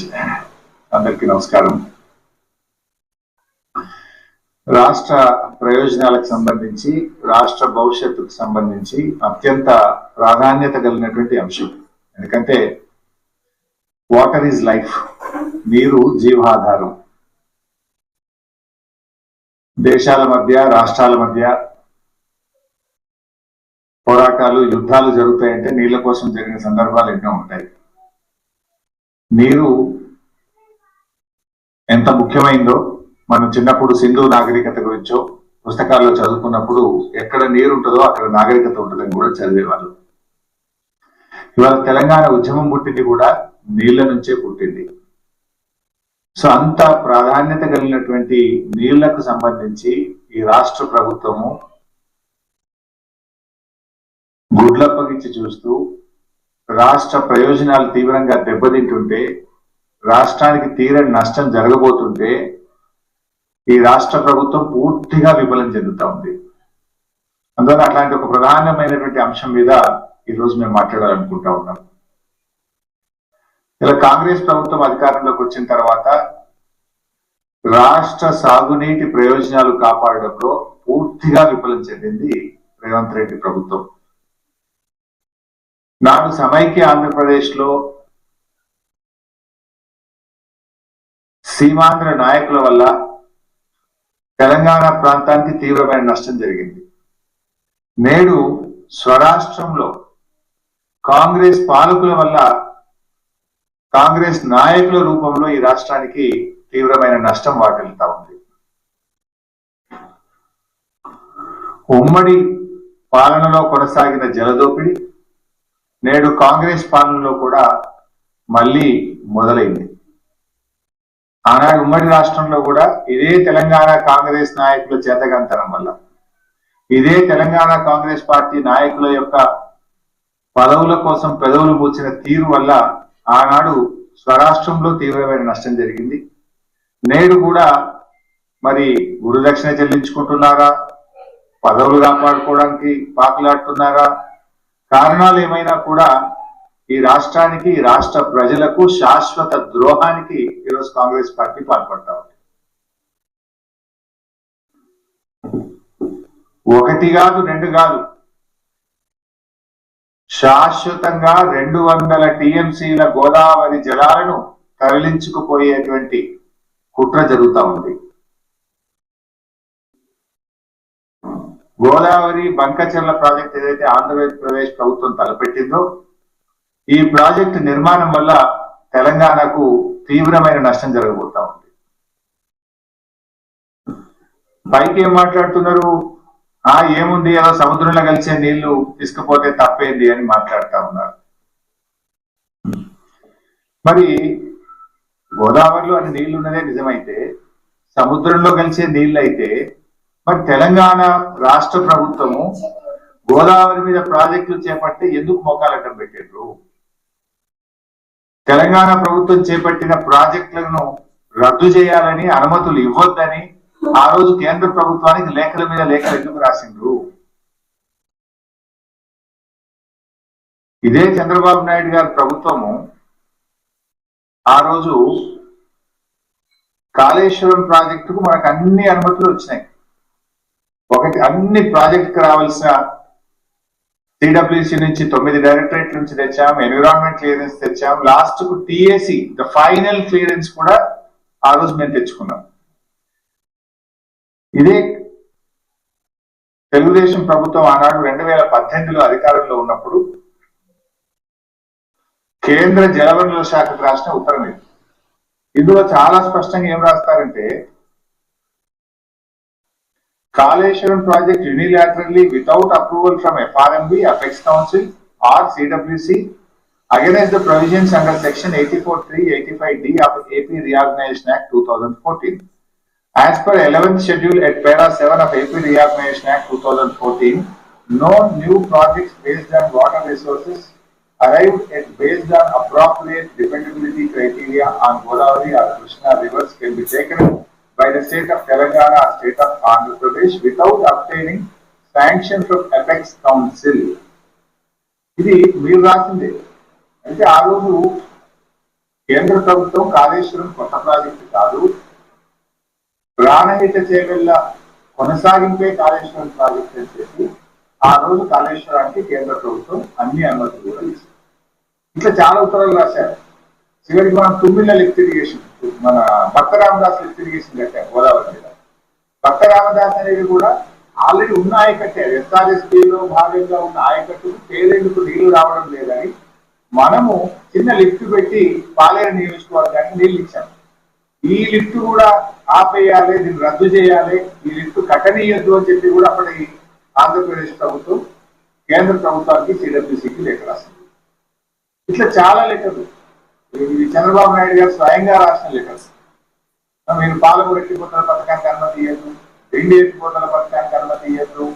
Much అందరికీ నమస్కారం. రాష్ట్ర ప్రయోజనాలకు సంబంధించి రాష్ట్ర భవిష్యత్తుకు సంబంధించి అత్యంత ప్రాధాన్యత కలిగినటువంటి అంశం. ఎందుకంటే వాటర్ ఈజ్ లైఫ్ నీరు జీవాధారం. దేశాల మధ్య రాష్ట్రాల మధ్య పోరాటాలు యుద్ధాలు జరుగుతాయంటే నీళ్ళ కోసం జరిగిన సందర్భాలు ఎన్నో ఉంటాయి. నీరు ఎంత ముఖ్యమైందో మనం చిన్నప్పుడు సింధు నాగరికత గురించో పుస్తకాల్లో చదువుకున్నప్పుడు ఎక్కడ నీరు ఉంటుందో అక్కడ నాగరికత ఉంటుందని కూడా చదివేవాళ్ళు. ఇవాళ తెలంగాణ ఉద్యమం పుట్టింది కూడా నీళ్ళ నుంచే పుట్టింది. సో అంత ప్రాధాన్యత కలిగినటువంటి నీళ్ళకు సంబంధించి ఈ రాష్ట్ర ప్రభుత్వము గుడ్లప్పగించి చూస్తూ రాష్ట్ర ప్రయోజనాలు తీవ్రంగా దెబ్బతింటుంటే రాష్ట్రానికి తీరని నష్టం జరగబోతుంటే ఈ రాష్ట్ర ప్రభుత్వం పూర్తిగా విఫలం చెందుతా ఉంది. అందువల్ల అట్లాంటి ఒక ప్రధానమైనటువంటి అంశం మీద ఈరోజు మేము మాట్లాడాలనుకుంటా ఉన్నాం. ఇలా కాంగ్రెస్ ప్రభుత్వం అధికారంలోకి వచ్చిన తర్వాత రాష్ట్ర సాగునీటి ప్రయోజనాలు కాపాడడంలో పూర్తిగా విఫలం చెందింది రేవంత్ రెడ్డి ప్రభుత్వం. నాడు సమైక్య ఆంధ్రప్రదేశ్లో సీమాంధ్ర నాయకుల వల్ల తెలంగాణ ప్రాంతానికి తీవ్రమైన నష్టం జరిగింది. నేడు స్వరాష్ట్రంలో కాంగ్రెస్ పాలకుల వల్ల కాంగ్రెస్ నాయకుల రూపంలో ఈ రాష్ట్రానికి తీవ్రమైన నష్టం వాటిల్తా ఉంది. ఉమ్మడి పాలనలో కొనసాగిన జలదోపిడి నేడు కాంగ్రెస్ పాలనలో కూడా మళ్ళీ మొదలైంది. ఆనాడు ఉమ్మడి రాష్ట్రంలో కూడా ఇదే తెలంగాణ కాంగ్రెస్ నాయకుల చేతగంతనం వల్ల ఇదే తెలంగాణ కాంగ్రెస్ పార్టీ నాయకుల యొక్క పదవుల కోసం పెదవులు పూచిన తీరు వల్ల ఆనాడు స్వరాష్ట్రంలో తీవ్రమైన నష్టం జరిగింది. నేడు కూడా మరి గురుదక్షిణ చెల్లించుకుంటున్నారా? పదవులు కాపాడుకోవడానికి పాకులాడుతున్నారా? కారణాలు ఏమైనా కూడా ఈ రాష్ట్రానికి ఈ రాష్ట్ర ప్రజలకు శాశ్వత ద్రోహానికి ఈరోజు కాంగ్రెస్ పార్టీ పాల్పడతా ఉంది. ఒకటి కాదు రెండు కాదు. శాశ్వతంగా రెండు వందల టీఎంసీల గోదావరి జలాలను తరలించుకుపోయేటువంటి కుట్ర జరుగుతా ఉంది. గోదావరి బంకచెర్ల ప్రాజెక్ట్ ఏదైతే ఆంధ్రప్రదేశ్ ప్రభుత్వం తలపెట్టిందో ఈ ప్రాజెక్టు నిర్మాణం వల్ల తెలంగాణకు తీవ్రమైన నష్టం జరగబోతా ఉంది. పైకి ఏం మాట్లాడుతున్నారు? ఆ ఏముంది? ఏదో సముద్రంలో కలిసే నీళ్ళు తీసుకుపోతే తప్పేంది అని మాట్లాడుతా ఉన్నారు. మరి గోదావరిలో అని నీళ్ళు ఉన్నదే నిజమైతే సముద్రంలో కలిసే నీళ్ళు అయితే మరి తెలంగాణ రాష్ట్ర ప్రభుత్వము గోదావరి మీద ప్రాజెక్టులు చేపట్టి ఎందుకు మోకాలడ్డం పెట్టారు తెలంగాణ ప్రభుత్వం చేపట్టిన ప్రాజెక్టులను రద్దు చేయాలని అనుమతులు ఇవ్వొద్దని ఆ రోజు కేంద్ర ప్రభుత్వానికి లేఖల మీద లేఖలు ఎందుకు రాసిండ్రు? ఇదే చంద్రబాబు నాయుడు గారి ప్రభుత్వము ఆ రోజు కాళేశ్వరం ప్రాజెక్టుకు మనకు అన్ని అనుమతులు వచ్చినాయి. ఒకటి అన్ని ప్రాజెక్టుకు రావాల్సిన సిడబ్ల్యూసి నుంచి తొమ్మిది డైరెక్టరేట్ నుంచి తెచ్చాం ఎన్విరాన్మెంట్ క్లియరెన్స్ తెచ్చాం. లాస్ట్కు టిఏసి ద ఫైనల్ క్లియరెన్స్ కూడా ఆ రోజు మేము తెచ్చుకున్నాం. ఇదే తెలుగుదేశం ప్రభుత్వం ఆనాడు రెండు వేల పద్దెనిమిదిలో అధికారంలో ఉన్నప్పుడు కేంద్ర జలవనరుల శాఖకు రాసిన ఉత్తరం ఇది. ఇందులో చాలా స్పష్టంగా ఏం రాస్తారంటే Kaleshwaram project unilaterally without approval from FRMB, Apex Council or CWC against the provisions under section 84.3, 85D of AP Reorganization Act 2014. As per 11th schedule at para 7 of AP Reorganization Act 2014, no new projects based on water resources arrived at based on appropriate dependability criteria on Godavari or Krishna rivers can be taken by the state of Telangana state of Andhra Pradesh without obtaining sanction from Apex Council. ఇది మీరు రాసిందే. అంటే ఆ రోజు కేంద్ర ప్రభుత్వం కాళేశ్వరం కొత్త project కాదు. ప్రాణహిత చేవెళ్ళ కొనసాగింపే కాళేశ్వరం ప్రాజెక్ట్ అని చెప్పి ఆ రోజు కాళేశ్వరానికి కేంద్ర ప్రభుత్వం అన్ని అనుమతులు కూడా ఇచ్చింది. ఇట్లా చాలా ఉత్తరాలు రాశారు. చివరికి మనం తుమ్మిళ్ళ ఇరిగేషన్ మన భక్త రామదాస్ లిఫ్ట్ ఇరిగేషన్ గోదావరి మీద. భక్త రామదాస్ అనేది కూడా ఆల్రెడీ ఉన్న ఆయకట్టే. ఎస్ఆర్ఎస్పీలో భాగంగా ఉన్న ఆయకట్టు పేరెందుకు నీళ్ళు రావడం లేదని మనము చిన్న లిఫ్ట్ పెట్టి పాలేరు నియోజకవర్గానికి నీళ్ళు ఇచ్చాం. ఈ లిఫ్ట్ కూడా ఆపేయాలి దీన్ని రద్దు చేయాలి ఈ లిఫ్ట్ కట్టనీయద్దు అని చెప్పి కూడా అప్పటి ఆంధ్రప్రదేశ్ ప్రభుత్వం కేంద్ర ప్రభుత్వానికి సిడబ్ల్యూసీకి లెటర్ రాసింది. ఇట్లా చాలా లెటర్లు. ఇది చంద్రబాబు నాయుడు గారు స్వయంగా రాసిన లెటర్స్ మీరు పాలమూరు ఎత్తిపోతల పథకానికి అనుమతి ఇవ్వద్దు రెండు ఎత్తిపోతల పథకానికి అనుమతి ఇవ్వద్దు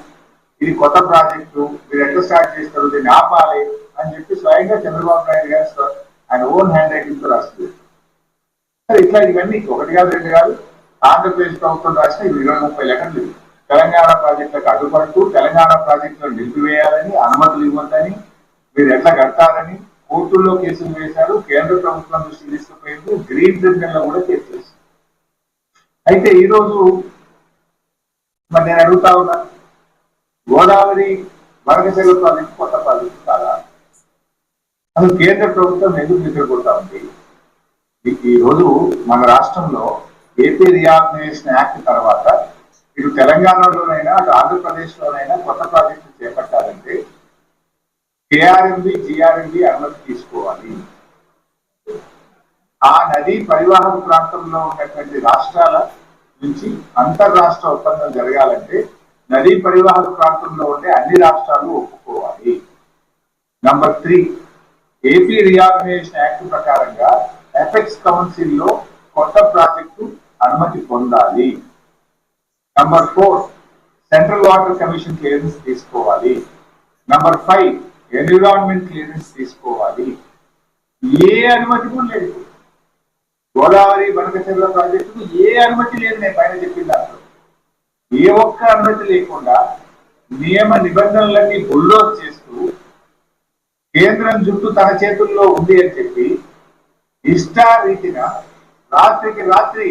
ఇది కొత్త ప్రాజెక్టు మీరు ఎట్లా స్టార్ట్ చేస్తారు దీన్ని ఆపాలి అని చెప్పి స్వయంగా చంద్రబాబు నాయుడు గారు ఆయన ఓన్ హ్యాండ్ రైటింగ్తో రాస్తుంది ఇట్లా ఇవన్నీ ఒకటి కాదు రెండు కాదు. ఆంధ్రప్రదేశ్ ప్రభుత్వం రాసిన ఇవి ఇరవై ముప్పై లెటర్లు తెలంగాణ ప్రాజెక్టులకు అడ్డుపడుతూ తెలంగాణ ప్రాజెక్టులను నిలిపివేయాలని అనుమతులు ఇవ్వద్దని మీరు ఎట్లా కడతారని కోర్టుల్లో కేసులు వేశారు కేంద్ర ప్రభుత్వం దృష్టికి తీసుకుపోయింది గ్రీన్ ట్రిబ్యునల్లో కూడా కేసు వేసింది. అయితే ఈ రోజు మరి నేను అడుగుతా ఉన్నా గోదావరి వరకచెల ప్రాజెక్టు కొత్త ప్రాజెక్టు కాదా? అసలు కేంద్ర ప్రభుత్వం ఎందుకు నిద్రపోతా ఉంది? ఈ- రోజు మన రాష్ట్రంలో ఏపీ రియాగ్నైజేషన్ యాక్ట్ తర్వాత ఇటు తెలంగాణలోనైనా అటు ఆంధ్రప్రదేశ్ లోనైనా కొత్త ప్రాజెక్టు చేపట్టాలంటే కేఆర్ఎంబి జిఆర్ఎంబి అనుమతి తీసుకోవాలి. ఆ నదీ పరివాహక ప్రాంతంలో ఉన్నటువంటి రాష్ట్రాల నుంచి అంతర్రాష్ట్ర ఒప్పందం జరగాలంటే నదీ పరివాహక ప్రాంతంలో ఉండే అన్ని రాష్ట్రాలు ఒప్పుకోవాలి. Number three AP reorganisation act ప్రకారంగా ఎఫెక్స్ కౌన్సిల్లో కొత్త ప్రాజెక్టు అనుమతి పొందాలి. Number four central water commission clearance తీసుకోవాలి. నంబర్ ఫైవ్ ఎన్విరాన్మెంట్ క్లియరెన్స్ తీసుకోవాలి. ఏ అనుమతి కూడా లేదు. గోదావరి బనకచెర్ల ప్రాజెక్టుకు ఏ అనుమతి లేదు నేను పైన చెప్పిన దాంట్లో. ఏ ఒక్క అనుమతి లేకుండా నియమ నిబంధనలన్నీ బుల్డోజ్ చేస్తూ కేంద్రం జుట్టు తన చేతుల్లో ఉంది అని చెప్పి ఇష్టారీతిన రాత్రికి రాత్రి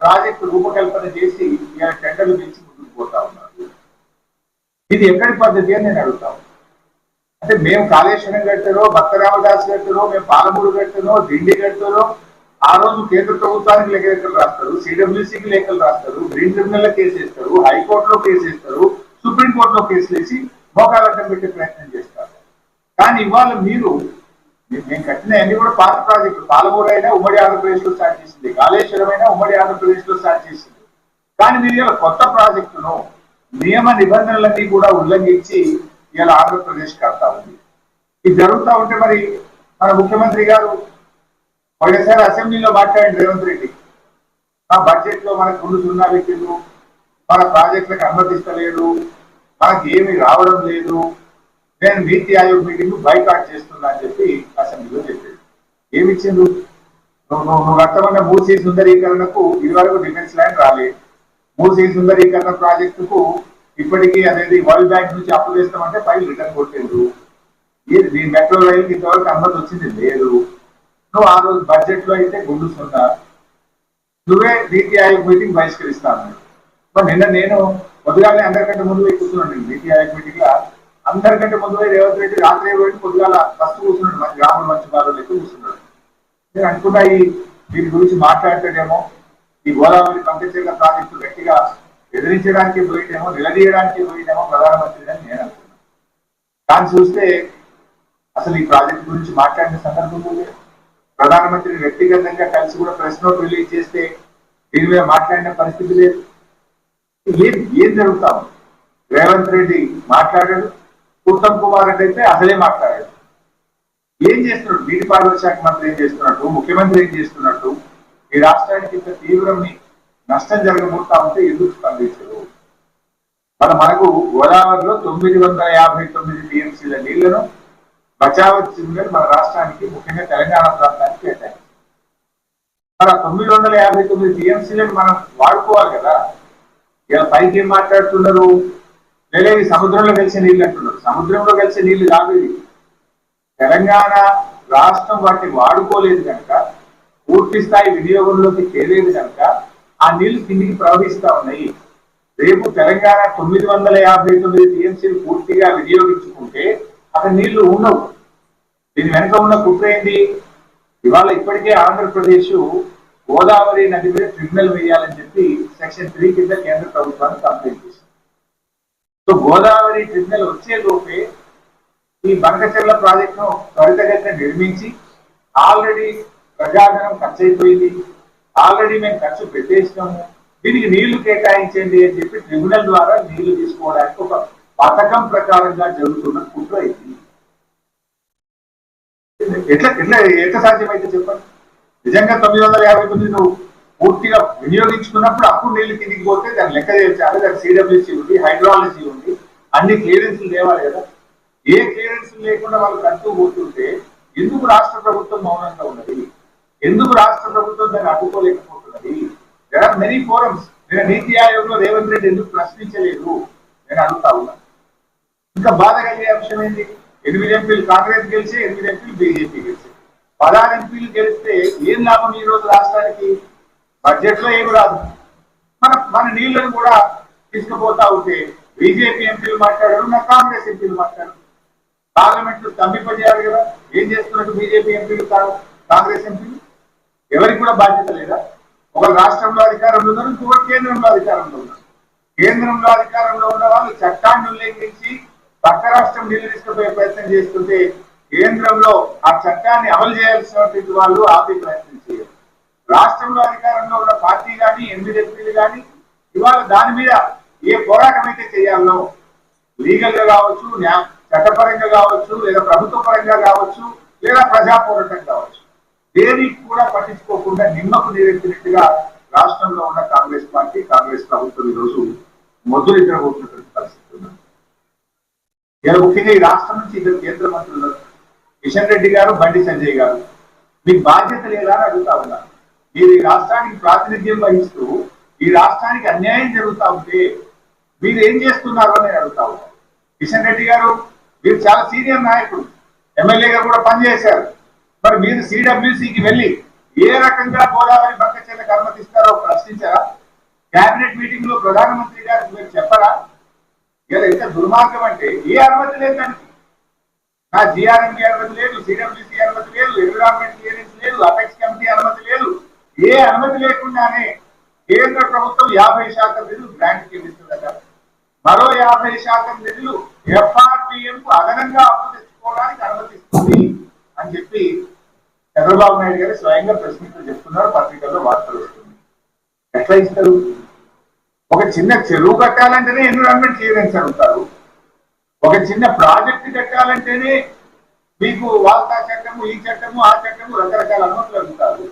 ప్రాజెక్టు రూపకల్పన చేసి ఇలా టెండర్లు పెంచి ముందుకు పోతా ఉన్నారు. ఇది ఎక్కడి పద్ధతి అని నేను అడుగుతాను అంటే మేము కాళేశ్వరం కట్టారో భక్త రామదాస్ కట్టారో మేము పాలమూరు కట్టారు దిండి కట్టారో ఆ రోజు కేంద్ర ప్రభుత్వానికి లేఖలు రాస్తారు సిడబ్ల్యూసీకి లెక్కలు రాస్తారు గ్రీన్ ట్రిబ్యునల్ కేసు వేస్తారు హైకోర్టులో కేసు వేస్తారు సుప్రీంకోర్టులో కేసులు వేసి మోకాలట్టం పెట్టే ప్రయత్నం చేస్తారు. కానీ ఇవాళ మీరు మేము కట్టిన అన్ని కూడా పాత ప్రాజెక్టులు. పాలమూరు అయినా ఉమ్మడి ఆంధ్రప్రదేశ్లో స్టార్ట్ చేసింది కాళేశ్వరం అయినా ఉమ్మడి ఆంధ్రప్రదేశ్లో స్టార్ట్ చేసింది. కానీ మీరు ఇలా కొత్త ప్రాజెక్టును నియమ నిబంధనలన్నీ కూడా ఉల్లంఘించి ఇలా ఆంధ్రప్రదేశ్ కడతా ఉంది. ఇది జరుగుతా ఉంటే మరి మన ముఖ్యమంత్రి గారు ఒకసారి అసెంబ్లీలో మాట్లాడండి రేవంత్ రెడ్డి. ఆ బడ్జెట్లో మనకు రెండు సున్నా పెట్టిండ్రు. మన ప్రాజెక్టులకు అనుమతిస్తలేడు. మనకి ఏమి రావడం లేదు. నేను నీతి ఆయోగ్ మీటింగ్ బైకాట్ చేస్తున్నా అని చెప్పి అసెంబ్లీలో చెప్పాడు ఏమి నువ్వు నువ్వు మూసీ సుందరీకరణకు ఇదివరకు డిఫెన్స్ ల్యాండ్ రాలేదు మూసీ సుందరీకరణ ప్రాజెక్టుకు ఇప్పటికీ అనేది వరల్డ్ బ్యాంక్ నుంచి అప్పు చేస్తామంటే ఫైల్ రిటర్న్ కొట్టేరు ఏది నీ మెట్రో రైల్ ఇంతవరకు అనుమతి వచ్చింది? లేదు. నువ్వు ఆ రోజు బడ్జెట్లో అయితే గుండు సున్నా నువ్వే నీతి ఆయోగ్ మీటింగ్ బహిష్కరిస్తాను మరి నిన్న నేను పొద్దుగానే అందరికంటే ముందు కూర్చున్నాను నీతి ఆయోగ్ మీటింగ్లో అందరికంటే ముందు రేవంత్ రెడ్డి రాత్రి పోయి పొద్దుగాల ఫస్ట్ కూర్చున్నాడు. మంచి రాముడు మంచి బాధలు ఎక్కువ కూర్చున్నాడు. నేను అనుకున్నా ఈ దీని గురించి మాట్లాడతాడేమో ఈ గోదావరి పంపించేలా ప్రాజెక్టు గట్టిగా ఎదిరించడానికి పోయిందేమో నిలదీయడానికి పోయిందేమో ప్రధానమంత్రి అని నేను అనుకున్నాను కానీ చూస్తే అసలు ఈ ప్రాజెక్ట్ గురించి మాట్లాడిన సందర్భం లేదు. ప్రధానమంత్రి వ్యక్తిగతంగా కలిసి కూడా ప్రెస్ నోట్ రిలీజ్ చేస్తే దీని మీద మాట్లాడిన పరిస్థితి లేదు. ఏం ఏం జరుగుతాం రేవంత్ రెడ్డి మాట్లాడాడు ఉత్తమ్ కుమార్ రెడ్డి అయితే అసలే మాట్లాడాడు. ఏం చేస్తున్నాడు? నీటిపారుదల శాఖ మంత్రి ఏం చేస్తున్నట్టు ముఖ్యమంత్రి ఏం చేస్తున్నట్టు ఈ రాష్ట్రానికి ఇంత తీవ్రమి నష్టం జరగబోతా ఉంటే ఎందుకు స్పందించరు? మన మనకు గోదావరిలో తొమ్మిది వందల యాభై తొమ్మిది టీఎంసీల నీళ్ళను బచావచ్చిందని మన రాష్ట్రానికి ముఖ్యంగా తెలంగాణ ప్రాంతానికి కేటాయించారు. మన తొమ్మిది వందల యాభై తొమ్మిది టీఎంసీలను మనం వాడుకోవాలి కదా? ఇలా పైకి ఏం మాట్లాడుతున్నారు? లేదా ఇవి సముద్రంలో కలిసే నీళ్ళు అంటున్నారు. సముద్రంలో కలిసే నీళ్ళు కాదు తెలంగాణ రాష్ట్రం వాటిని వాడుకోలేదు కనుక పూర్తి స్థాయి వినియోగంలోకి చేరేది కనుక ఆ నీళ్ళు కిందికి ప్రవహిస్తా ఉన్నాయి. రేపు తెలంగాణ తొమ్మిది వందల యాభై తొమ్మిది టీఎంసీలు పూర్తిగా వినియోగించుకుంటే అక్కడ నీళ్ళు ఉండవు. దీని వెనక ఉన్న కుట్ర ఏంటి? ఇవాళ ఇప్పటికే ఆంధ్రప్రదేశ్ గోదావరి నది మీద ట్రిబ్యునల్ వేయాలని చెప్పి సెక్షన్ త్రీ కింద కేంద్ర ప్రభుత్వాన్ని కంప్లైంట్ చేసింది. సో గోదావరి ట్రిబ్యునల్ వచ్చే లోపే ఈ బంకచెర్ల ప్రాజెక్టును త్వరితగతిన నిర్మించి ఆల్రెడీ ప్రజాధనం ఖర్చు అయిపోయింది. ఆల్రెడీ మేము ఖర్చు పెట్టేసినాము. దీనికి నీళ్ళు కేటాయించండి అని చెప్పి ట్రిబ్యునల్ ద్వారా నీళ్ళు తీసుకోవడానికి ఒక పథకం ప్రకారంగా జరుగుతున్న కుట్ర ఇది. ఎట్లా ఎట్లా ఎట్లా సాధ్యమైతే చెప్పండి? నిజంగా తొమ్మిది వందల యాభై తొమ్మిది నువ్వు పూర్తిగా వినియోగించుకున్నప్పుడు అప్పుడు నీళ్ళు తిరిగిపోతే పోతే దాన్ని లెక్క చేయాలి దానికి సిడబ్ల్యూసీ ఉంది హైడ్రాలజీ ఉంది అన్ని క్లియరెన్స్లు లేవాలి కదా ఏ క్లియరెన్స్ లేకుండా వాళ్ళు కంటూ పోతుంటే ఎందుకు రాష్ట్ర ప్రభుత్వం మౌనంగా ఉన్నది? ఎందుకు రాష్ట్ర ప్రభుత్వం దాన్ని అడ్డుకోలేకపోతున్నది? దెర్ ఆర్ మెనీ ఫోరమ్స్ నేను నీతి ఆయోగ్లో రేవంత్ రెడ్డి ఎందుకు ప్రశ్నించలేదు? నేను అడుగుతా ఉన్నా. ఇంకా బాధ కలిగే అంశం ఏంటి? ఎనిమిది ఎంపీలు కాంగ్రెస్ గెలిచి ఎనిమిది ఎంపీలు బీజేపీ గెలిచి. పదహారు ఎంపీలు గెలిస్తే ఏం లాభం ఈ రోజు రాష్ట్రానికి? బడ్జెట్లో ఏమి రాదు. మన మన నీళ్ళను కూడా తీసుకుపోతా ఉంటే బీజేపీ ఎంపీలు మాట్లాడారు నా కాంగ్రెస్ ఎంపీలు మాట్లాడారు. పార్లమెంట్ స్తంభింపజేయాలి కదా. ఏం చేస్తున్నట్టు బీజేపీ ఎంపీలు కాదు కాంగ్రెస్ ఎంపీలు? ఎవరికి కూడా బాధ్యత లేదా? ఒక రాష్ట్రంలో అధికారంలో ఉన్నారు ఇంకొకటి కేంద్రంలో అధికారంలో ఉన్నారు. కేంద్రంలో అధికారంలో ఉన్న వాళ్ళు చట్టాన్ని ఉల్లంఘించి పక్క రాష్ట్రం నీళ్ళు తీసుకుపోయే ప్రయత్నం చేస్తుంటే కేంద్రంలో ఆ చట్టాన్ని అమలు చేయాల్సినటువంటి వాళ్ళు ఆపే ప్రయత్నం చేయరు రాష్ట్రంలో అధికారంలో ఉన్న పార్టీ కానీ ఎనిమిది ఎంపీలు కానీ ఇవాళ దాని మీద ఏ పోరాటం అయితే చేయాలో లీగల్గా కావచ్చు చట్టపరంగా కావచ్చు లేదా ప్రభుత్వ పరంగా కావచ్చు లేదా ప్రజా పోరాటం కావచ్చు. దేనికి కూడా పట్టించుకోకుండా నిమ్మకు నీరెత్తినట్టుగా రాష్ట్రంలో ఉన్న కాంగ్రెస్ పార్టీ కాంగ్రెస్ ప్రభుత్వం ఈరోజు మొదలు నిద్రపోతున్నటువంటి పరిస్థితి ఉంది ఇలా ముఖ్యంగా ఈ రాష్ట్రం నుంచి ఇద్దరు కేంద్ర మంత్రులు కిషన్ రెడ్డి గారు బండి సంజయ్ గారు. మీకు బాధ్యత లేదా అని అడుగుతా ఉన్నారు మీరు ఈ రాష్ట్రానికి ప్రాతినిధ్యం వహిస్తూ ఈ రాష్ట్రానికి అన్యాయం జరుగుతా ఉంటే మీరు ఏం చేస్తున్నారు అని నేను అడుగుతా కిషన్ రెడ్డి గారు మీరు చాలా సీనియర్ నాయకుడు. ఎమ్మెల్యేగా కూడా పనిచేశారు. మరి మీరు సిడబ్ల్యూసికి వెళ్ళి ఏ రకంగా గోదావరి బంకచెల్లకు అనుమతిస్తారో ప్రశ్నించారా? కేబినెట్ మీటింగ్లో ప్రధానమంత్రి గారికి మీరు చెప్పరా? ఇలా ఎంత దుర్మార్గం అంటే ఏ అనుమతి లేదు దానికి. నా జిఆర్ఎంకి అనుమతి లేదు సిడబ్ల్యూసి అనుమతి లేదు ఎన్విరాన్మెంట్ క్లియరెన్స్ లేదు అపెక్స్ కమిటీ అనుమతి లేదు. ఏ అనుమతి లేకుండానే కేంద్ర ప్రభుత్వం యాభై శాతం నిధులు గ్రాంట్ కింద మరో యాభై శాతం నిధులు ఎఫ్ఆర్పిఎం కు అదనంగా అప్పు తెచ్చుకోవడానికి అనుమతిస్తుంది అని చెప్పి చంద్రబాబు నాయుడు గారు స్వయంగా ప్రెస్ చెప్తున్నారు పత్రికల్లో వార్తలు వస్తుంది. ఎట్లా ఇస్తారు? ఒక చిన్న చెరువు కట్టాలంటేనే ఎన్విరాన్మెంట్ క్లియరెన్స్ అడుగుతారు ఒక చిన్న ప్రాజెక్ట్ కట్టాలంటేనే మీకు వాల్తా చట్టము ఈ చట్టము ఆ చట్టము రకరకాల అనుమతులు అడుగుతారు.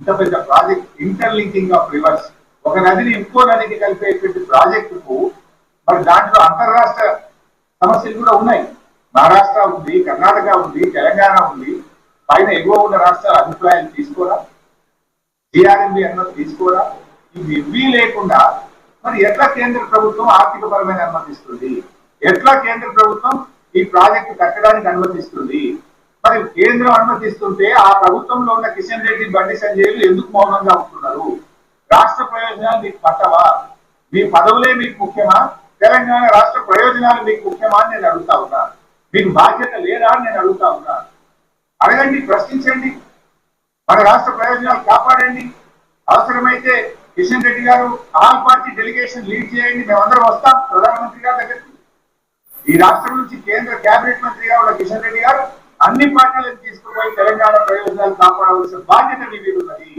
ఇంత పెద్ద ప్రాజెక్ట్ ఇంటర్లింకింగ్ ఆఫ్ రివర్స్ ఒక నదిని ఇంకో నదికి కలిపేటువంటి ప్రాజెక్టుకు మరి దాంట్లో అంతర్రాష్ట్ర సమస్యలు కూడా ఉన్నాయి. మహారాష్ట్ర ఉంది కర్ణాటక ఉంది తెలంగాణ ఉంది. పైన ఎగువ ఉన్న రాష్ట్రాల అభిప్రాయాలు తీసుకోరా? జిఆర్ఎంబి అనుమతి తీసుకోరా? ఇవి ఇవి లేకుండా మరి ఎట్లా కేంద్ర ప్రభుత్వం ఆర్థిక పరమైన అనుమతిస్తుంది? ఎట్లా కేంద్ర ప్రభుత్వం ఈ ప్రాజెక్టు కట్టడానికి అనుమతిస్తుంది? మరి కేంద్రం అనుమతిస్తుంటే ఆ ప్రభుత్వంలో ఉన్న కిషన్ రెడ్డి బండి సంజయ్లు ఎందుకు మౌనంగా ఉంటున్నారు? రాష్ట్ర ప్రయోజనాలు మీకు పట్టవా? మీ పదవులే మీకు ముఖ్యమా? తెలంగాణ రాష్ట్ర ప్రయోజనాలు మీకు ముఖ్యమా అని నేను అడుగుతా ఉన్నా. మీకు బాధ్యత లేదా అని నేను అడుగుతా ఉన్నా. అడగండి ప్రశ్నించండి. మన రాష్ట్ర ప్రయోజనాలు కాపాడండి. అవసరమైతే కిషన్ రెడ్డి గారు ఆల్ పార్టీ డెలిగేషన్ లీడ్ చేయండి. మేమందరం వస్తాం ప్రధానమంత్రి గారి దగ్గరికి. ఈ రాష్ట్రం నుంచి కేంద్ర కేబినెట్ మంత్రిగా ఉన్న కిషన్ రెడ్డి గారు అన్ని పార్టీలను తీసుకుపోయి తెలంగాణ ప్రయోజనాలు కాపాడవలసిన బాధ్యత మీ మీద ఉన్నది.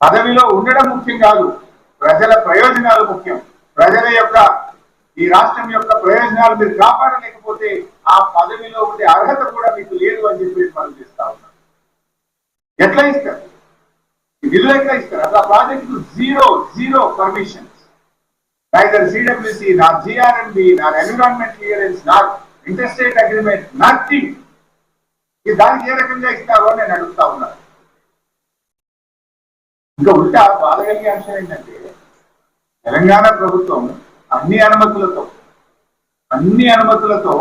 పదవిలో ఉండడం ముఖ్యం కాదు. ప్రజల ప్రయోజనాలు ముఖ్యం. ప్రజల యొక్క ఈ రాష్ట్రం యొక్క ప్రయోజనాలు మీరు కాపాడలేకపోతే ఆ పదవిలో ఉండే అర్హత కూడా మీకు లేదు అని చెప్పి మనం చేస్తా ఉన్నాం. ఎట్లా ఇస్తారు? ఈ ఎట్లా ఇస్తారు? అసలు ఆ project zero zero permissions. Neither CWC నా GRMB, నా ఎన్విరాన్మెంట్ క్లియరెన్స్ నా ఇంటర్స్టేట్ అగ్రిమెంట్ నథింగ్ ఈ దానికి ఏ రకంగా ఇస్తారో అని నేను అడుగుతా ఉన్నా. ఇంకా ఉంటే బాధ కలిగే అంశం ఏంటంటే తెలంగాణ ప్రభుత్వం అన్ని అనుమతులతో అన్ని అనుమతులతో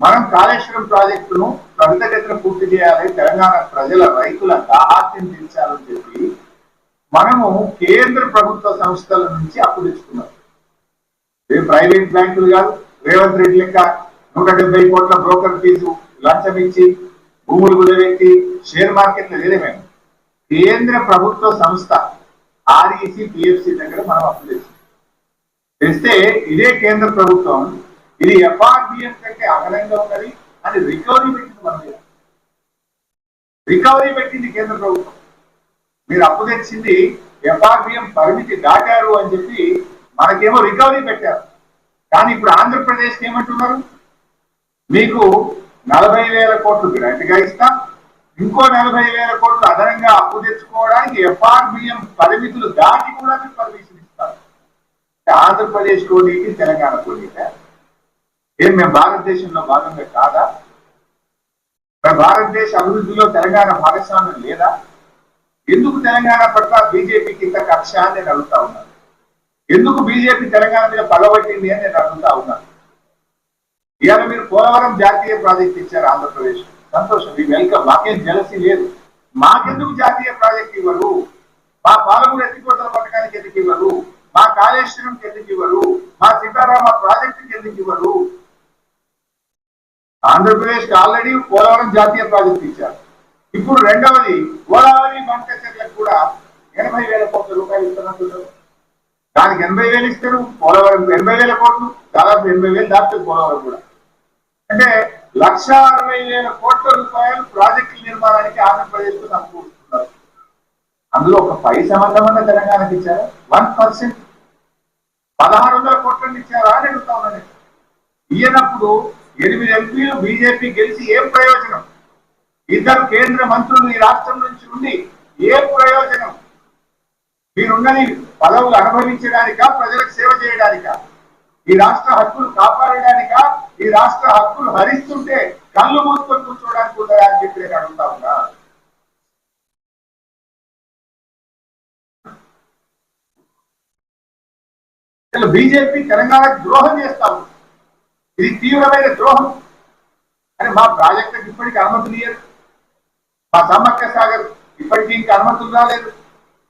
మనం కాళేశ్వరం ప్రాజెక్టును త్వరితగతిన పూర్తి చేయాలి. తెలంగాణ ప్రజల రైతుల దాహాత్యం తీర్చాలని చెప్పి మనము కేంద్ర ప్రభుత్వ సంస్థల నుంచి అప్పు తెచ్చుకున్నాం. ఇవి ప్రైవేట్ బ్యాంకులు కాదు రేవంత్ రెడ్డి లెక్క నూట డెబ్బై కోట్ల బ్రోకర్ ఫీజు లంచం ఇచ్చి భూములు కుదబెట్టి షేర్ మార్కెట్లు లేదే మేము కేంద్ర ప్రభుత్వ సంస్థ ఆర్ఈసి పిఎఫ్సి దగ్గర మనం అప్పు తెచ్చుకున్నాం. తెస్తే ఇదే కేంద్ర ప్రభుత్వం. ఇది ఎఫ్ఆర్బిఎస్ కంటే అదనంగా ఉన్నది అని రికవరీ పెట్టింది మన మీద. రికవరీ పెట్టింది కేంద్ర ప్రభుత్వం. మీరు అప్పు తెచ్చింది ఎఫ్ఆర్బిఎం పరిమితి దాటారు అని చెప్పి మనకేమో రికవరీ పెట్టారు. కానీ ఇప్పుడు ఆంధ్రప్రదేశ్కి ఏమంటున్నారు? మీకు నలభై వేల కోట్లు గ్రాంట్గా ఇస్తాం ఇంకో నలభై వేల కోట్లు అదనంగా అప్పు తెచ్చుకోవడానికి ఎఫ్ఆర్బిఎం పరిమితులు దాటి కూడా మీకు ఆంధ్రప్రదేశ్ తెలంగాణ ఏం మేము భారతదేశంలో భాగంగా కాదా? మరి భారతదేశ అభివృద్ధిలో తెలంగాణ భాగస్వామ్యం లేదా? ఎందుకు తెలంగాణ పట్ల బీజేపీకి ఇంత కక్ష అని నేను అడుగుతా ఉన్నాను ఎందుకు బీజేపీ తెలంగాణ మీద పగబట్టింది అని నేను అడుగుతా ఉన్నాను ఇవాళ మీరు పోలవరం జాతీయ ప్రాజెక్ట్ ఇచ్చారు ఆంధ్రప్రదేశ్. సంతోషం మీ వెల్కమ్. మాకేం జలసి లేదు. మాకెందుకు జాతీయ ప్రాజెక్ట్ ఇవ్వరు? మా పాలకుడు ఎత్తిపోతల పథకానికి ఎందుకు ఇవ్వరు? మా కాళేశ్వరంకి ఎందుకు ఇవ్వరు మా సీతారామ ప్రాజెక్టుకి ఎందుకు ఇవ్వరు. ఆంధ్రప్రదేశ్ ఆల్రెడీ పోలవరం జాతీయ ప్రాజెక్ట్ ఇచ్చారు. ఇప్పుడు రెండవది గోదావరి మంటచెర్లకు కూడా ఎనభై వేల కోట్ల రూపాయలు ఇస్తున్నట్టు దానికి ఎనభై వేలు ఇస్తారు పోలవరం ఎనభై వేల కోట్లు దాదాపు ఎనభై వేలు దాటుతుంది పోలవరం కూడా. అంటే లక్ష అరవై వేల కోట్ల రూపాయలు ప్రాజెక్టుల నిర్మాణానికి ఆంధ్రప్రదేశ్కు సమకూరుస్తున్నారు అందులో ఒక పై సంబంధమైన తెలంగాణకి ఇచ్చారు? వన్ పర్సెంట్ పదహారు వందల కోట్లను ఇచ్చారా అని అడుగుతా ఉన్నాను ఇయ్యనప్పుడు ఎనిమిది ఎంపీలు బీజేపీ గెలిచి ఏం ప్రయోజనం? ఇద్దరు కేంద్ర మంత్రులు ఈ రాష్ట్రం నుంచి ఉండి ఏం ప్రయోజనం? మీరున్నది పదవులు అనుభవించడానికా ప్రజలకు సేవ చేయడానికా? ఈ రాష్ట్ర హక్కులు కాపాడడానికా? ఈ రాష్ట్ర హక్కులు హరిస్తుంటే కళ్ళు మూసుకొని కూర్చో ఉందా అని చెప్పి నేను అడుగుతా ఉన్నా అసలు బీజేపీ తెలంగాణకు ద్రోహం చేస్తా ఇది తీవ్రమైన ద్రోహం. అని మా ప్రాజెక్టులకు ఇప్పటికీ అనుమతులు ఇయ్యరు. మా సమ్మక్క సాగర్ ఇప్పటికీ ఇంకా అనుమతులు రాలేదు.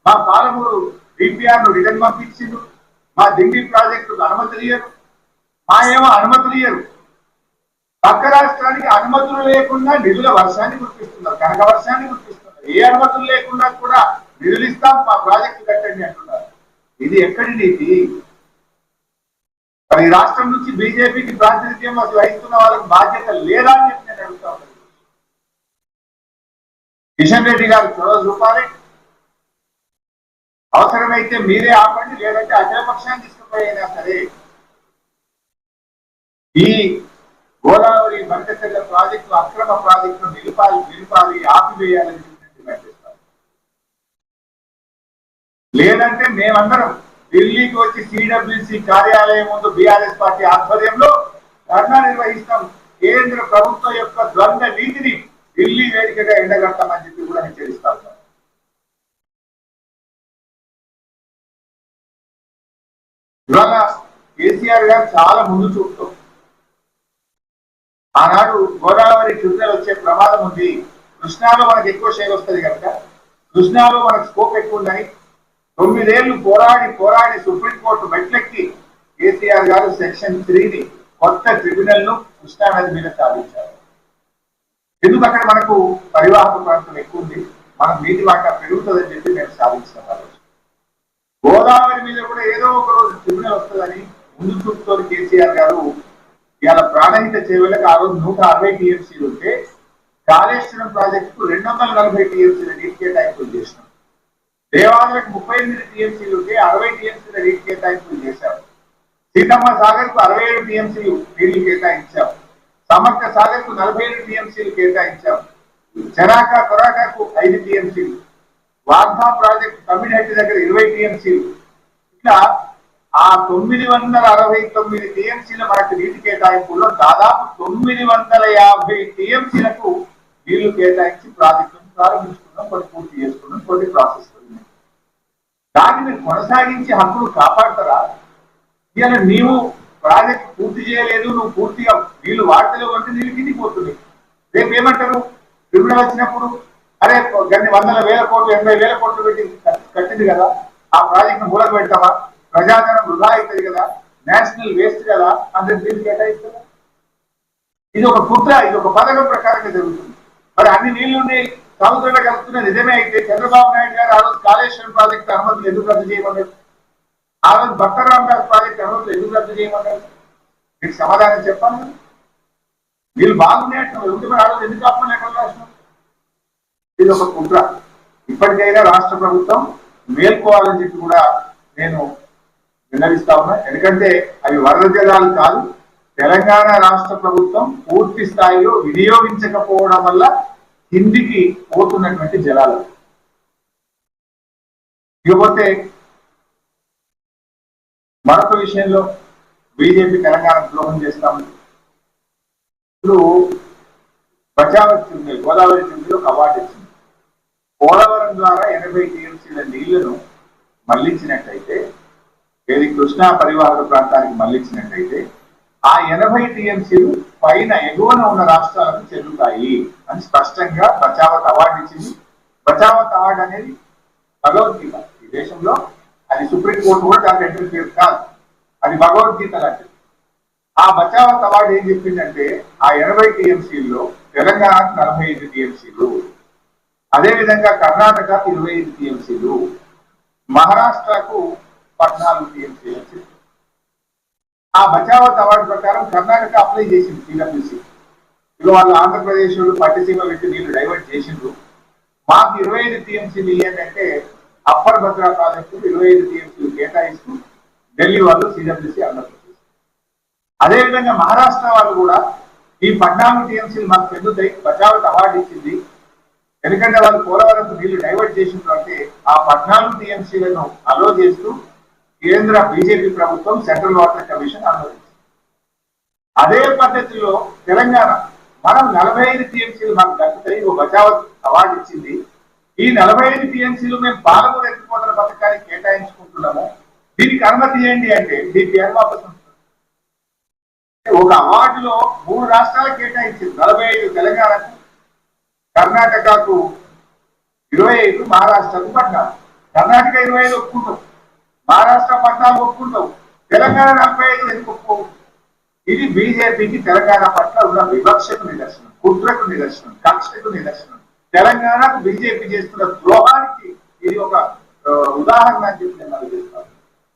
మా పాలమూరు డిపిఆర్ను రిటర్న్ పంపించిండు. మా దిండి ప్రాజెక్టుకు అనుమతులు ఇయ్యరు. మా ఏమో అనుమతులు ఇయ్యరు. పక్క రాష్ట్రానికి అనుమతులు లేకుండా నిధుల వర్షాన్ని గుర్తిస్తున్నారు కనక వర్షాన్ని గుర్తిస్తున్నారు ఏ అనుమతులు లేకుండా కూడా నిధులు ఇస్తాం. మా ప్రాజెక్టు కట్టండి అంటున్నారు. ఇది ఎక్కడి నీతి? మరి రాష్ట్రం నుంచి బీజేపీకి ప్రాతినిధ్యం అసలు వహిస్తున్న వాళ్ళకి బాధ్యత లేదా అని చెప్పి నేను అడుగుతా కిషన్ రెడ్డి గారు చొరవ చూపాలి. అవసరమైతే మీరే ఆపండి లేదంటే అఖిలపక్షాన్ని తీసుకుపోయినా సరే ఈ గోదావరి బంకచెల్ల ప్రాజెక్టు అక్రమ ప్రాజెక్టు నిలిపాలి నిలిపాలి ఆపివేయాలని డిమాండ్ లేదంటే మేమందరం ఢిల్లీకి వచ్చి సిడబ్ల్యూసి కార్యాలయం ముందు బీఆర్ఎస్ పార్టీ ఆధ్వర్యంలో ధర్నా నిర్వహిస్తాం. కేంద్ర ప్రభుత్వం యొక్క ద్వంద్వ నీతిని ఢిల్లీ వేదికగా ఎండగడతామని చెప్పి కూడా హెచ్చరిస్తా. ఉన్నాం ఇవాళ కేసీఆర్ గారు చాలా ముందు చూపుతాం ఆనాడు గోదావరి ట్రిబ్యునల్ వచ్చే ప్రమాదం ఉంది. కృష్ణాలో మనకు ఎక్కువ షేర్ వస్తుంది కనుక కృష్ణాలో మనకు స్కోప్ ఎక్కువ ఉన్నాయి తొమ్మిదేళ్ళు పోరాడి పోరాడి సుప్రీంకోర్టు మెట్లెక్కి కేసీఆర్ గారు సెక్షన్ త్రీని కొత్త ట్రిబ్యునల్ను కృష్ణా నది మీద సాధించారు ఎందుకు అక్కడ మనకు పరివాహక ప్రాంతం ఎక్కువ ఉంది? మనకు నీటి వాటా పెరుగుతుందని చెప్పి మేము సాధించిన గోదావరి మీద కూడా ఏదో ఒక రోజు ట్రిబ్యునల్ వస్తుందని ముందు చూపుతో కేసీఆర్ గారు ఇవాళ ప్రాణహిత చేవలకు ఆ రోజు నూట అరవై టీఎంసీలు ఉంటే కాళేశ్వరం ప్రాజెక్టుకు రెండు వందల నలభై టీఎంసీల నీటి కేటాయింపులు చేసినాం. దేవాలయకు ముప్పై ఎనిమిది టీఎంసీలు ఉంటే అరవై టీఎంసీల నీటి కేటాయింపులు చేశారు. సీతమ్మ సాగర్కు అరవై ఏడు టీఎంసీలు నీళ్ళు కేటాయించాం సమర్థ సాగర్కు నలభై ఏడు టీఎంసీలు కేటాయించాం చెరాక కొరాకకు ఐదు టీఎంసీలు. వార్ధా ప్రాజెక్టు తమిళహట్టి దగ్గర ఇరవై టీఎంసీలు. ఇట్లా ఆ తొమ్మిది వందల అరవై తొమ్మిది టీఎంసీల మనకు నీటి కేటాయింపుల్లో దాదాపు తొమ్మిది వందల యాభై టీఎంసీలకు నీళ్ళు కేటాయించి ప్రాజెక్టును ప్రారంభించుకున్నాం కొన్ని పూర్తి చేసుకున్నాం కొన్ని ప్రాసెస్ దానిని కొనసాగించి హక్కులు కాపాడతారా? ఇవాళ నీవు ప్రాజెక్ట్ పూర్తి చేయలేదు నువ్వు పూర్తిగా నీళ్ళు వాడతలేవు అంటే నీళ్ళు తిండిపోతుంది పోతున్నాయి. రేపు ఏమంటారు? ట్రిబ్యునల్ వచ్చినప్పుడు అరే గన్ని వందల వేల కోట్లు ఎనభై వేల కోట్లు పెట్టి కట్టింది కదా ఆ ప్రాజెక్ట్ను మూలకు పెడతావా? ప్రజాధనం వృధా అవుతుంది కదా నేషనల్ వేస్ట్ కదా అందరి నీళ్ళు కేటాయిస్తారా. ఇది ఒక కుట్ర ఇది ఒక పథకం ప్రకారంగా జరుగుతుంది. మరి అన్ని నీళ్ళుండి సముద్రంలో కలుపుతున్న నిజమే అయితే చంద్రబాబు నాయుడు గారు ఆ రోజు కాళేశ్వరం ప్రాజెక్టు అనుమతులు ఎందుకు రద్దు చేయమన్నారు? ఆ రోజు భక్తరామ్ గారి ప్రాజెక్టు అనుమతులు ఎందుకు రద్దు చేయమన్నారు? మీకు సమాధానం చెప్పాను. వీళ్ళు బాగున్నాయట్టు ఎందుకు ఆ రోజు ఎందుకు ఆత్మ ఎక్కడ రాష్ట్రం ఇది ఒక కుట్ర. ఇప్పటికైనా రాష్ట్ర ప్రభుత్వం మేల్కోవాలని చెప్పి కూడా నేను విన్నవిస్తా ఉన్నా. ఎందుకంటే అవి వరద జలాలు కాదు. తెలంగాణ రాష్ట్ర ప్రభుత్వం పూర్తి స్థాయిలో వినియోగించకపోవడం వల్ల కిందికి పోతున్నటువంటి జలాలు. ఇకపోతే మరొక విషయంలో బీజేపీ తెలంగాణ ద్రోహం చేస్తాము ఇప్పుడు ప్రజావతి గోదావరి జిల్లాలో ఒక అవార్డు ఇచ్చింది. పోలవరం ద్వారా ఎనభై టీఎంసీల నీళ్ళను మళ్ళించినట్టయితే ఏది కృష్ణా పరివాహక ప్రాంతానికి మళ్ళించినట్టయితే ఆ ఎనభై టీఎంసీలు పైన ఎగువన ఉన్న రాష్ట్రాలకు చెల్లుతాయి అని స్పష్టంగా బచావత్ అవార్డు ఇచ్చింది. బచావత్ అవార్డు అనేది భగవద్గీత. ఈ దేశంలో అది సుప్రీంకోర్టు కూడా దాన్ని ఎంటర్ కాదు. అది భగవద్గీత లాంటిది. ఆ బచావత్ అవార్డు ఏం చెప్పిందంటే ఆ ఎనభై టీఎంసీల్లో తెలంగాణకు నలభై ఐదు టీఎంసీలు అదేవిధంగా కర్ణాటక ఇరవై ఐదు టీఎంసీలు మహారాష్ట్రకు పద్నాలుగు టీఎంసీలు వచ్చింది ఆ బచావత్ అవార్డు ప్రకారం కర్ణాటక అప్లై చేసింది సిడబ్ల్యూసి ఇక వాళ్ళు ఆంధ్రప్రదేశ్ వాళ్ళు పట్టిసీమ పెట్టి నీళ్ళు డైవర్ట్ చేసిండ్రు. మాకు ఇరవై ఐదు టీఎంసీలు ఏంటంటే అప్పర్ భద్రా ప్రాజెక్టు ఇరవై ఐదు టీఎంసీలు కేటాయిస్తూ ఢిల్లీ వాళ్ళు సిడబ్ల్యూసి అన్నారు అదేవిధంగా మహారాష్ట్ర వాళ్ళు కూడా ఈ పద్నాలుగు టీఎంసీలు మాకు చెందుతాయి బచావత్ అవార్డు ఇచ్చింది. ఎందుకంటే వాళ్ళు పోలవరం నీళ్ళు డైవర్ట్ చేసిండ్రు అంటే ఆ పద్నాలుగు టీఎంసీలను అలో చేస్తూ కేంద్ర బీజేపీ ప్రభుత్వం సెంట్రల్ వాటర్ కమిషన్ అనుమతించింది అదే పద్ధతిలో తెలంగాణ మనం నలభై ఐదు టీఎంసీలు మనకు దక్కుతాయి ఓ బచావత్ అవార్డు ఇచ్చింది. ఈ నలభై ఐదు టీఎంసీలు మేము పాలమూరు ఎత్తిపోతల పథకానికి కేటాయించుకుంటున్నాము. దీనికి అనుమతి చేయండి అంటే దీనికి వాపసు ఒక అవార్డులో మూడు రాష్ట్రాలకు కేటాయించింది. నలభై ఐదు తెలంగాణకు కర్ణాటకకు ఇరవై ఐదు మహారాష్ట్రకు పద్నాలుగు కర్ణాటక ఇరవై ఐదు ఒప్పుకుంటాం మహారాష్ట్ర పద్నాలుగు ఒప్పుకుంటాం తెలంగాణ నలభై ఐదు ఎందుకు ఒప్పుకోవు? ఇది బీజేపీకి తెలంగాణ పట్ల ఉన్న వివక్షకు నిదర్శనం కుట్రకు నిదర్శనం కక్షకు నిదర్శనం. తెలంగాణకు బీజేపీ చేస్తున్న ద్రోహానికి ఇది ఒక ఉదాహరణ అని చెప్పి నేను చేస్తాను